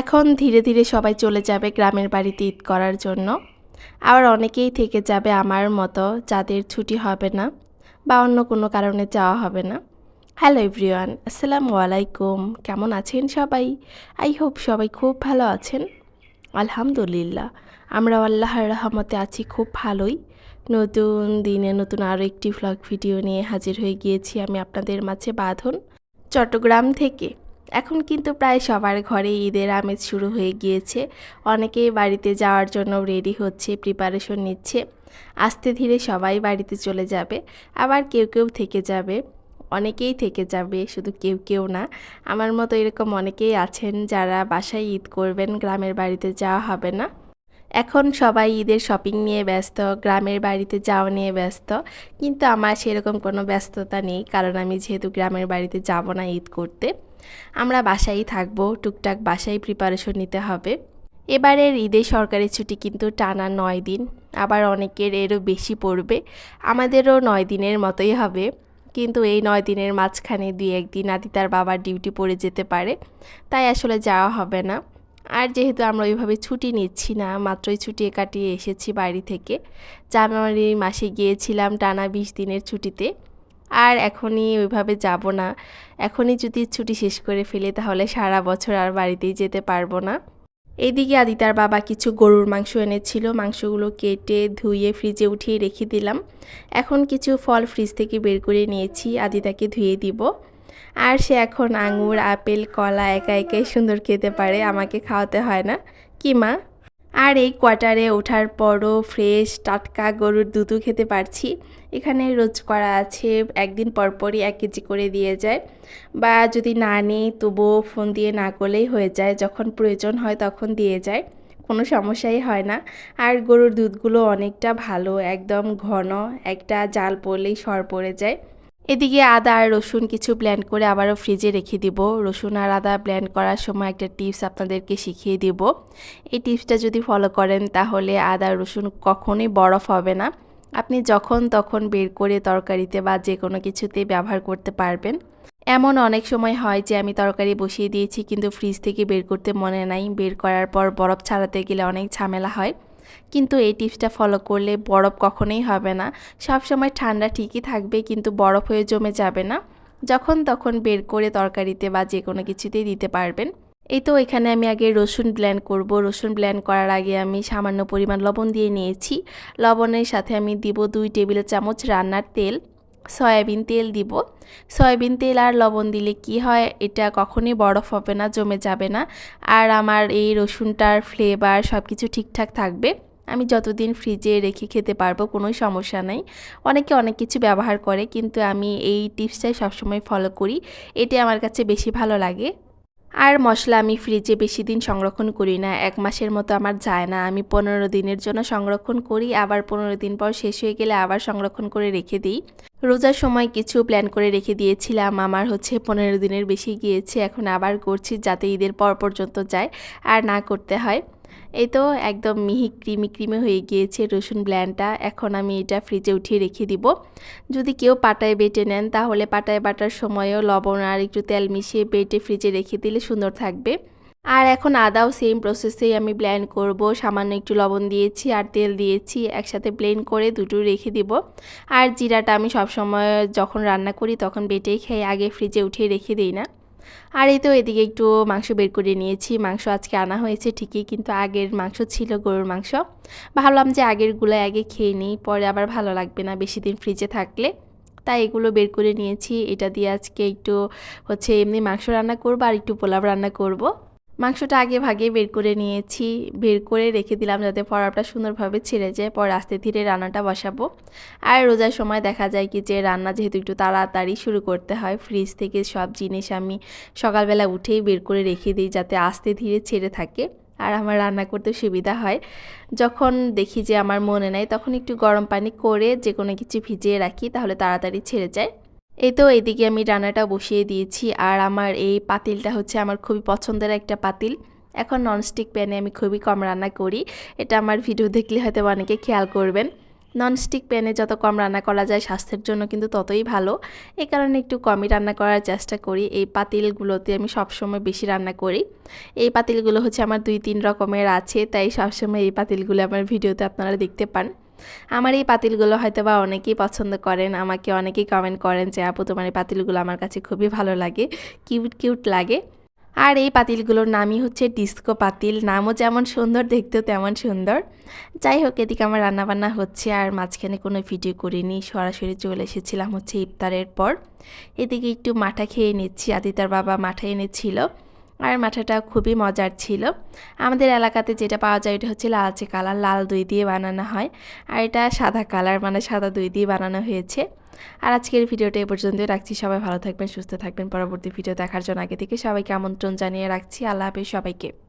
এখন ধীরে ধীরে সবাই চলে যাবে গ্রামের বাড়িতে ঈদ করার জন্য। আবার অনেকেই থেকে যাবে আমার মতো, যাদের ছুটি হবে না বা অন্য কোনো কারণে যাওয়া হবে না। হ্যালো এভরিওয়ান আসসালামু আলাইকুম। কেমন আছেন সবাই? আই হোপ সবাই খুব ভালো আছেন। আলহামদুলিল্লাহ আমরা আল্লাহর রহমতে আছি, খুব ভালোই। নতুন দিনে নতুন আরও একটি ভ্লগ ভিডিও নিয়ে হাজির হয়ে গিয়েছি আমি আপনাদের মাঝে বাঁধন, চট্টগ্রাম থেকে। এখন কিন্তু প্রায় সবার ঘরে ঈদের আমেজ শুরু হয়ে গিয়েছে। অনেকেই বাড়িতে যাওয়ার জন্য রেডি হচ্ছে প্রিপারেশন নিচ্ছে। আস্তে ধীরে সবাই বাড়িতে চলে যাবে। আবার কেউ কেউ থেকে যাবে। অনেকেই থেকে যাবে, শুধু কেউ কেউ না। আমার মতো এরকম অনেকেই আছেন যারা বাসায় ঈদ করবেন, গ্রামের বাড়িতে যাওয়া হবে না। এখন সবাই ঈদের শপিং নিয়ে ব্যস্ত, গ্রামের বাড়িতে যাওয়া নিয়ে ব্যস্ত। কিন্তু আমার সেরকম কোনো ব্যস্ততা নেই, কারণ আমি যেহেতু গ্রামের বাড়িতে যাব না ঈদ করতে। আমরা বাসায়ই থাকব, টুকটাক বাসায় প্রিপারেশন নিতে হবে। এবারের ঈদের সরকারি ছুটি কিন্তু টানা নয় দিন, আবার অনেকের এরও বেশি পড়বে। আমাদেরও নয় দিনের মতোই হবে। কিন্তু এই নয় দিনের মাঝখানে দুই একদিন আদি তার বাবার ডিউটি পড়ে যেতে পারে, তাই আসলে যাওয়া হবে না। আর যেহেতু আমরা ওইভাবে ছুটি নিচ্ছি না, মাত্রই ছুটি কাটিয়ে এসেছি বাড়ি থেকে। জানুয়ারি মাসে গিয়েছিলাম টানা বিশ দিনের ছুটিতে। আর এখনই ওইভাবে যাব না। এখনই যদি ছুটি শেষ করে ফেলি তাহলে সারা বছর আর বাড়িতেই যেতে পারব না। এইদিকে আদিতার বাবা কিছু গরুর মাংস এনেছিল। মাংসগুলো কেটে ধুয়ে ফ্রিজে উঠিয়ে রেখে দিলাম। এখন কিছু ফল ফ্রিজ থেকে বের করে নিয়েছি। আদিতাকে ধুয়ে দিব। আর সে এখন আঙুর, আপেল, কলা একা একাই সুন্দর খেতে পারে, আমাকে খাওয়াতে হয় না। কি মা? আর এই কোয়ার্টারে ওঠার পরও ফ্রেশ, টাটকা গরুর দুধও খেতে পারছি। এখানে রোজ করা আছে, একদিন পরপরই এক কেজি করে দিয়ে যায়। বা যদি না নেই, তবুও ফোন দিয়ে না করলেই হয়ে যায়। যখন প্রয়োজন হয় তখন দিয়ে যায়। কোনো সমস্যাই হয় না। আর গরুর দুধগুলো অনেকটা ভালো, একদম ঘন, একটা জাল পড়লেই সর পড়ে যায়। এদিকে আদা আর রসুন কিছু ব্ল্যান্ড করে আবারও ফ্রিজে রেখে দিব। রসুন আর আদা ব্ল্যান্ড করার সময় একটা টিপস আপনাদেরকে শিখিয়ে দিব। এই টিপসটা যদি ফলো করেন, তাহলে আদা রসুন কখনোই বরফ হবে না। আপনি যখন তখন বের করে তরকারিতে বা যে কোনো কিছুতে ব্যবহার করতে পারবেন। এমন অনেক সময় হয় যে আমি তরকারি বসিয়ে দিয়েছি, কিন্তু ফ্রিজ থেকে বের করতে মনে নাই। বের করার পর বরফ ছাড়াতে গেলে অনেক ঝামেলা হয়। কিন্তু এই টিপসটা ফলো করলে বরফ কখনোই হবে না। সব সময় ঠান্ডা ঠিকই থাকবে কিন্তু বরফ হয়ে জমে যাবে না। যখন তখন বের করে তরকারিতে বা যে কোনো কিছুতেই দিতে পারবেন। এই তো এখানে আমি আগে রসুন ব্ল্যান্ড করব। রসুন ব্ল্যান্ড করার আগে আমি সামান্য পরিমাণ লবণ দিয়ে নিয়েছি। লবণের সাথে আমি দিব দুই টেবিল চামচ রান্নার তেল। সয়াবিন তেল দিব। সয়াবিন তেল আর লবণ দিলে কি হয়, এটা কখনোই বরফ হবে না, জমে যাবে না। আর আমার এই রসুনটার ফ্লেভার সব কিছু ঠিকঠাক থাকবে। আমি যতদিন ফ্রিজে রেখে খেতে পারব কোনো সমস্যা নাই। অনেকে অনেক কিছু ব্যবহার করে, কিন্তু আমি এই টিপসটাই সবসময় ফলো করি। এটি আমার কাছে বেশি ভালো লাগে। আর মশলা আমি ফ্রিজে বেশি দিন সংরক্ষণ করি না। এক মাসের মতো আমার যায় না। আমি পনেরো দিনের জন্য সংরক্ষণ করি, আবার পনেরো দিন পর শেষ হয়ে গেলে আবার সংরক্ষণ করে রেখে দিই। রোজার সময় কিছু প্ল্যান করে রেখে দিয়েছিলাম। আমার হচ্ছে পনেরো দিনের বেশি গিয়েছে, এখন আবার করছি যাতে ঈদের পর পর্যন্ত যায় আর না করতে হয়। এই তো একদম মিহি ক্রিমি ক্রিমি হয়ে গিয়েছে রসুন ব্ল্যান্ডটা এখন আমি এটা ফ্রিজে উঠিয়ে রেখে দিব। যদি কেউ পাটায় বেটে নেন, তাহলে পাটায় বাটার সময়ও লবণ আর একটু তেল মিশিয়ে বেটে ফ্রিজে রেখে দিলে সুন্দর থাকবে। আর এখন আদাও সেম প্রসেসেই আমি ব্লেন্ড করব। সামান্য একটু লবণ দিয়েছি আর তেল দিয়েছি, একসাথে ব্লেন্ড করে দুটো রেখে দিব। আর জিরাটা আমি সবসময় যখন রান্না করি তখন বেটেই খেয়ে আগে ফ্রিজে উঠিয়ে রেখে দিই না। আর এই তো এদিকে একটু মাংস বের করে নিয়েছি। মাংস আজকে আনা হয়েছে ঠিকই, কিন্তু আগের মাংস ছিল গরুর মাংস। ভাবলাম যে আগেরগুলো আগে খেয়ে নিই, পরে আবার ভালো লাগবে না বেশি দিন ফ্রিজে থাকলে। তাই এগুলো বের করে নিয়েছি। এটা দিয়ে আজকে একটু হচ্ছে এমনি মাংস রান্না করব আর একটু পোলাও রান্না করব। মাংসটা আগে ভাগে বের করে নিয়েছি। বের করে রেখে দিলাম যাতে পরাটা সুন্দরভাবে ছেড়ে যায়। পর আস্তে ধীরে রান্নাটা বসাবো। আর রোজার সময় দেখা যায় কি যে রান্না যেহেতু একটু তাড়াতাড়ি শুরু করতে হয়, ফ্রিজ থেকে সব জিনিস আমি সকালবেলা উঠেই বের করে রেখে দিই যাতে আস্তে ধীরে ছেড়ে থাকে আর আমার রান্না করতে সুবিধা হয়। যখন দেখি যে আমার মনে নেয় তখন একটু গরম পানি করে যে কোনো কিছু ভিজিয়ে রাখি, তাহলে তাড়াতাড়ি ছেড়ে যায়। এই তো এদিকে আমি রান্নাটা বসিয়ে দিয়েছি আর আমার এই পাতিলটা হচ্ছে আমার খুবই পছন্দের একটা পাতিল। এখন ননস্টিক প্যানে আমি খুবই কম রান্না করি। এটা আমার ভিডিও দেখলে হয়তো অনেকে খেয়াল করবেন। ননস্টিক প্যানে যত কম রান্না করা যায় স্বাস্থ্যের জন্য কিন্তু ততই ভালো। এই কারণে একটু কমই রান্না করার চেষ্টা করি। এই পাতিলগুলোতে আমি সবসময় বেশি রান্না করি। এই পাতিলগুলো হচ্ছে আমার দুই তিন রকমের আছে, তাই সবসময় এই পাতিলগুলো আমার ভিডিওতে আপনারা দেখতে পান। আমার এই পাতিলগুলো হয়তো বা অনেকেই পছন্দ করেন, আমাকে অনেকেই কমেন্ট করেন যে, আপু, তোমার এই পাতিলগুলো আমার কাছে খুবই ভালো লাগে কিউট কিউট লাগে। আর এই পাতিলগুলোর নামই হচ্ছে ডিস্কো পাতিল, নামও যেমন সুন্দর, দেখতেও তেমন সুন্দর। যাই হোক, এদিকে আমার রান্নাবান্না হচ্ছে আর মাঝখানে কোনো ভিডিও করিনি, সরাসরি চলে এসেছিলাম হচ্ছে ইফতারের পর। এদিকে একটু মাঠা খেয়ে নিচ্ছি, আদিতার বাবা মাঠা এনেছিল। আর মাঠাটা খুবই মজার ছিল। আমাদের এলাকাতে যেটা পাওয়া যায়, এটা হচ্ছে লালচে কালার, লাল দই দিয়ে বানানো হয়। আর এটা সাদা কালার মানে সাদা দই দিয়ে বানানো হয়েছে। আর আজকের ভিডিওটা এ পর্যন্তই রাখছি। সবাই ভালো থাকবেন, সুস্থ থাকবেন। পরবর্তী ভিডিও দেখার জন্য আগে থেকে সবাইকে আমন্ত্রণ জানিয়ে রাখছি। আল্লাহ হাফেজ সবাইকে।